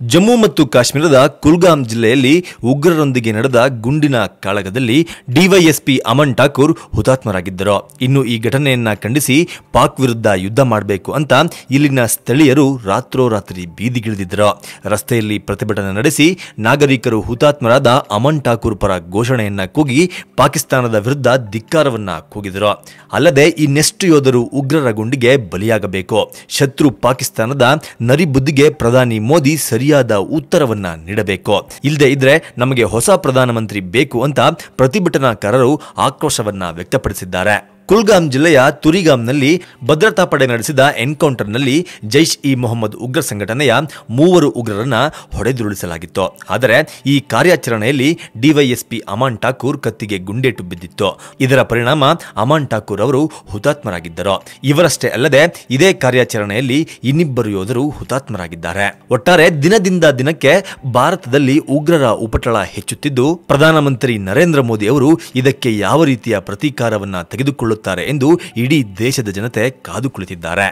ಜಮ್ಮು ಮತ್ತು ಕಾಶ್ಮೀರದ ಕುಲ್ಗಾಮ್ ಜಿಲ್ಲೆಯಲ್ಲಿ ಉಗ್ರರೊಂದಿಗೆ ನಡೆದ ಗುಂಡಿನ ಕಾಳಗದಲ್ಲಿ ಡಿವೈಎಸ್ಪಿ ಅಮನ್ ಠಾಕೂರ್ ಹುತಾತ್ಮರಾಗಿದ್ದರು. ಇನ್ನು ಈ ಘಟನೆಯನ್ನ ಖಂಡಿಸಿ ಪಾಕ್ ವಿರುದ್ಧ ಯುದ್ಧ ಮಾಡಬೇಕು ಅಂತ ಇಲ್ಲಿನ ಸ್ಥಳೀಯರು ರಾತ್ರೋರಾತ್ರಿ ಬೀದಿಗಿಳಿದಿದ್ದರು. ರಸ್ತೆಯಲ್ಲಿ ಪ್ರತಿಭಟನೆ ನಡೆಸಿ ನಾಗರಿಕರು ಹುತಾತ್ಮರಾದ ಅಮನ್ ಠಾಕೂರ್ ಪರ ಘೋಷಣೆಯನ್ನ ಕೂಗಿ ಪಾಕಿಸ್ತಾನದ ವಿರುದ್ಧ ಧಿಕ್ಕಾರವನ್ನ ಕೂಗಿದರು. ಅಲ್ಲದೆ ಇನ್ನೆಷ್ಟು ಯೋಧರು ಉಗ್ರರ ಗುಂಡಿಗೆ ಬಲಿಯಾಗಬೇಕು? ಶತ್ರು ಪಾಕಿಸ್ತಾನದ ನರಿಬುದ್ಧಿಗೆ ಪ್ರಧಾನಿ ಮೋದಿ ಸರಿಯಾದ ಉತ್ತರವನ್ನ ನೀಡಬೇಕು. ಇಲ್ಲದೆ ಇದ್ರೆ ನಮಗೆ ಹೊಸ ಪ್ರಧಾನಮಂತ್ರಿ ಬೇಕು ಅಂತ ಪ್ರತಿಭಟನಾಕಾರರು ಆಕ್ರೋಶವನ್ನ ವ್ಯಕ್ತಪಡಿಸಿದ್ದಾರೆ. ಕುಲ್ಗಾಮ್ ಜಿಲ್ಲೆಯ ತುರಿಗಾಮ್ನಲ್ಲಿ ಭದ್ರತಾ ಪಡೆ ನಡೆಸಿದ ಎನ್ಕೌಂಟರ್ನಲ್ಲಿ ಜೈಷ್ ಇ ಮೊಹಮ್ಮದ್ ಉಗ್ರ ಸಂಘಟನೆಯ ಮೂವರು ಉಗ್ರರನ್ನ ಹೊಡೆದುರುಳಿಸಲಾಗಿತ್ತು. ಆದರೆ ಈ ಕಾರ್ಯಾಚರಣೆಯಲ್ಲಿ ಡಿವೈಎಸ್ಪಿ ಅಮಾನ್ ಠಾಕೂರ್ ಕತ್ತಿಗೆ ಗುಂಡೇಟು ಬಿದ್ದಿತ್ತು. ಇದರ ಪರಿಣಾಮ ಅಮಾನ್ ಠಾಕೂರ್ ಅವರು ಹುತಾತ್ಮರಾಗಿದ್ದರು. ಇವರಷ್ಟೇ ಅಲ್ಲದೆ ಇದೇ ಕಾರ್ಯಾಚರಣೆಯಲ್ಲಿ ಇನ್ನಿಬ್ಬರು ಯೋಧರು ಹುತಾತ್ಮರಾಗಿದ್ದಾರೆ. ಒಟ್ಟಾರೆ ದಿನದಿಂದ ದಿನಕ್ಕೆ ಭಾರತದಲ್ಲಿ ಉಗ್ರರ ಉಪಟಳ ಹೆಚ್ಚುತ್ತಿದ್ದು, ಪ್ರಧಾನಮಂತ್ರಿ ನರೇಂದ್ರ ಮೋದಿ ಅವರು ಇದಕ್ಕೆ ಯಾವ ರೀತಿಯ ಪ್ರತೀಕಾರವನ್ನು ತೆಗೆದುಕೊಳ್ಳುತ್ತಾರೆ ಎಂದು ಇಡೀ ದೇಶದ ಜನತೆ ಕಾದು ಕುಳಿತಿದ್ದಾರೆ.